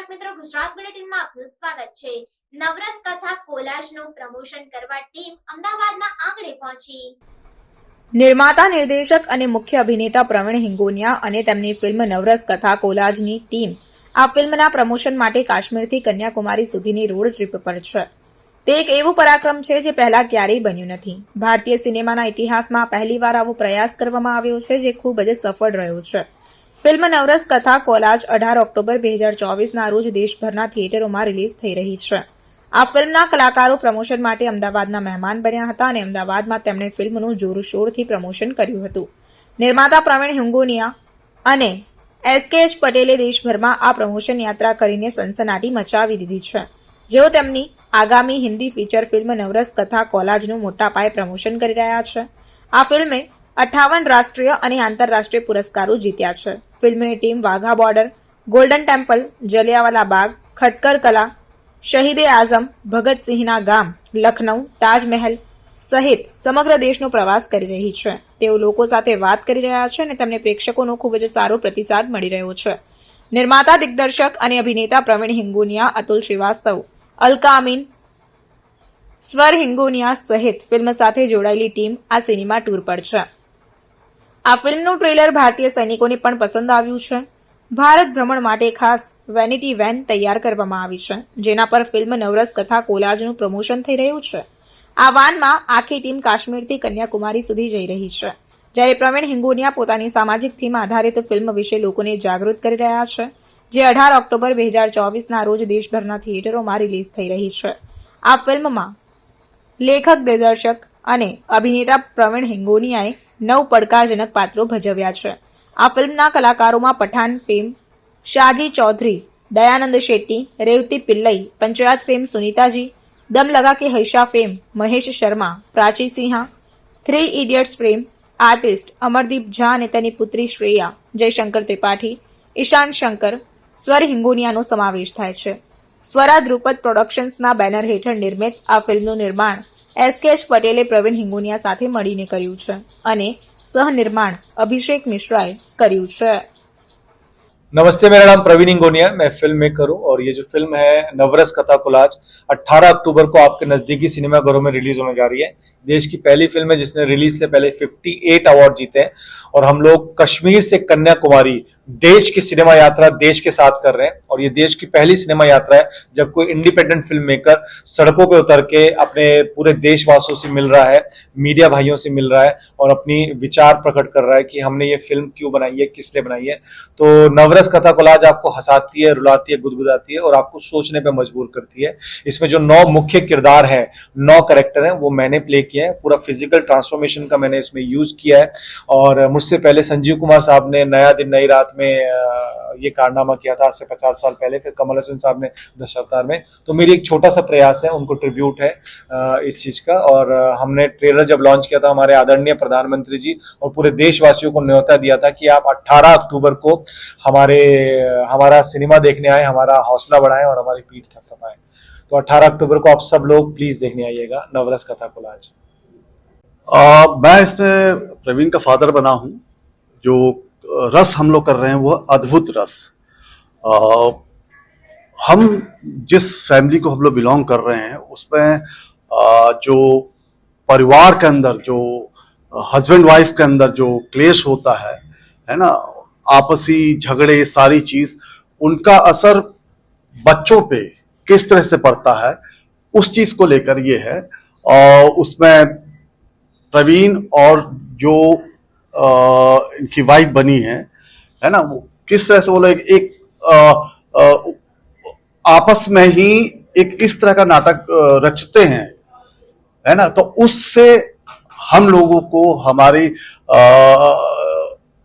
દર્શક મિત્રો, ગુજરાત બુલેટિનમાં આપનું સ્વાગત છે. નવરસ કથા કોલાજનું પ્રમોશન કરવા ટીમ અમદાવાદના આંગણે પહોંચી. નિર્માતા, નિર્દેશક અને મુખ્ય અભિનેતા પ્રવીણ હિંગોનિયા અને તેમની ફિલ્મ નવરસ કથા કોલાજની ટીમ આ ફિલ્મના પ્રમોશન માટે કાશ્મીરથી કન્યાકુમારી સુધીની રોડ ટ્રીપ પર છે. તે એક એવું પરાક્રમ છે જે પહેલા ક્યારેય બન્યું નથી. ભારતીય સિનેમાના ઇતિહાસમાં પહેલીવાર આવો પ્રયાસ કરવામાં આવ્યો છે જે ખૂબ જ સફળ રહ્યો છે. ફિલ્મ નવરસ કથા કોલાજ અઢાર ઓક્ટોબર બે હજાર ચોવીસના રોજ દેશભરના થિયેટરોમાં રિલીઝ થઈ રહી છે. આ ફિલ્મના કલાકારો પ્રમોશન માટે અમદાવાદના મહેમાન બન્યા હતા અને અમદાવાદમાં તેમણે ફિલ્મનું જોરશોરથી પ્રમોશન કર્યું હતું. નિર્માતા પ્રવીણ હિંગોનિયા અને એસકેએચ પટેલે દેશભરમાં આ પ્રમોશન યાત્રા કરીને સનસનાટી મચાવી દીધી છે. જેઓ તેમની આગામી હિન્દી ફીચર ફિલ્મ નવરસ કથા કોલાજનું મોટા પાયે પ્રમોશન કરી રહ્યા છે. આ ફિલ્મે અઠ્ઠાવન રાષ્ટ્રીય અને આંતરરાષ્ટ્રીય પુરસ્કારો જીત્યા છે. ફિલ્મની team Wagah border, Golden Temple, Jallianwala Bagh, Khatkar Kalan, શહીદે Azam ભગતસિંહના ગામ લખનઉ તાજમહેલ સહિત સમગ્ર દેશનો પ્રવાસ કરી રહી છે. તેઓ લોકો સાથે વાત કરી રહ્યા છે અને તેમને પ્રેક્ષકોનો ખૂબ જ સારો પ્રતિસાદ મળી રહ્યો છે. નિર્માતા, દિગ્દર્શક અને અભિનેતા પ્રવીણ હિંગોનિયા, અતુલ શ્રીવાસ્તવ અલકા અમીન સ્વર હિંગોનિયા સહિત ફિલ્મ સાથે જોડાયેલી ટીમ આ સિનેમા ટૂર પર છે. આ ફિલ્મનું ટ્રેલર ભારતીય સૈનિકોને પણ પસંદ આવ્યું છે. ભારત ભ્રમણ માટે ખાસ વેનિટી વેન તૈયાર કરવામાં આવી છે, જેના પર ફિલ્મ નવરસ કથા કોલાજનું પ્રમોશન થઈ રહ્યું છે. આ વાનમાં આખી ટીમ કાશ્મીરથી કન્યાકુમારી સુધી જઈ રહી છે. જ્યારે પ્રવીણ હિંગોનિયા પોતાની સામાજિક થીમ આધારિત ફિલ્મ વિશે લોકોને જાગૃત કરી રહ્યા છે, જે અઢાર ઓક્ટોબર બે હજાર ચોવીસના રોજ દેશભરના થિયેટરોમાં રિલીઝ થઈ રહી છે. આ ફિલ્મમાં લેખક, દિગ્દર્શક અને અભિનેતા પ્રવીણ હિંગોનિયાએ નવ પડકારજનક પાત્રો ભજવ્યા છે. આ ફિલ્મના કલાકારોમાં Pathan fame Shaji Chaudhary, Dayanand Shetty, Revathi Pillai Panchayat fame Sunitaji, Dum Laga Ke Haisha fame Mahesh Sharma, Prachi Sinha, three Idiots fame artist Amardeep Jha અને તેની પુત્રી શ્રેયા, જયશંકર ત્રિપાઠી, ઈશાન શંકર, સ્વર હિંગોનિયાનો સમાવેશ થાય છે. સ્વરા ધ્રુપદ પ્રોડક્શન્સના બેનર હેઠળ નિર્મિત આ ફિલ્મનું નિર્માણ એસકેએચ પટેલે પ્રવીણ હિંગોનિયા સાથે મળીને કર્યું છે અને સહનિર્માણ અભિષેક મિશ્રાએ કર્યું છે नमस्ते मेरा नाम प्रवीण इंगोनिया मैं फिल्म मेकर हूँ और ये जो फिल्म है नवरस कथा कोलाज 18 अक्टूबर को आपके नजदीकी सिनेमाघरों में रिलीज होने जा रही है देश की पहली फिल्म है जिसने रिलीज से पहले 58 अवार्ड जीते हैं और हम लोग कश्मीर से कन्याकुमारी देश की सिनेमा यात्रा देश के साथ कर रहे हैं और ये देश की पहली सिनेमा यात्रा है जब कोई इंडिपेंडेंट फ़िल्म मेकर सड़कों पे उतर के अपने पूरे देशवासियों से मिल रहा है मीडिया भाइयों से मिल रहा है और अपनी विचार प्रकट कर रहा है कि हमने ये फ़िल्म क्यों बनाई है किस लिए बनाई है। तो नवरस कथा कोलाज आपको हंसाती है, रुलाती है, गुदगुदाती है और आपको सोचने पर मजबूर करती है। इसमें जो नौ मुख्य किरदार हैं, नौ करेक्टर हैं, वो मैंने प्ले किया है। पूरा फ़िज़िकल ट्रांसफॉर्मेशन का मैंने इसमें यूज़ किया है। और मुझसे पहले संजीव कुमार साहब ने नया दिन, नई रात में अ, ये कारनामा किया था आज से पचास साल पहले फिर कमल हसन साहब ने दश अवतार में। तो मेरी एक छोटा सा प्रयास है उनको ट्रिब्यूट है इस चीज़ का। और हमने ट्रेलर जब लॉन्च किया था हमारे आदरणीय प्रधानमंत्री जी और पूरे देशवासियों को न्योता दिया था कि आप 18 अक्टूबर को हमारे हमारा सिनेमा देखने आए हमारा हौसला बढ़ाएँ और हमारी पीठ थपथपाएँ। तो 18 अक्टूबर को आप सब लोग प्लीज़ देखने आइएगा नवरस कथा कोलाज मैं इसमें प्रवीण का फादर बना हूँ जो रस हम लोग कर रहे हैं वो अद्भुत रस। आ, हम जिस फैमिली को हम लोग बिलोंग कर रहे हैं उसमें जो परिवार के अंदर जो हस्बैंड वाइफ के अंदर जो क्लेश होता है है ना आपसी झगड़े सारी चीज़ उनका असर बच्चों पे किस तरह से पड़ता है उस चीज़ को लेकर ये है। और उसमें प्रवीण और जो इनकी वाइफ बनी है है ना? वो किस तरह से वो लोग एक अ, अ, आपस में ही एक इस तरह का नाटक रचते हैं है ना? तो उससे हम लोगों को हमारी अ,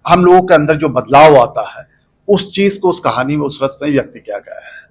हम लोगों के अंदर जो बदलाव आता है उस चीज़ को उस कहानी में उस रस में व्यक्त किया गया है।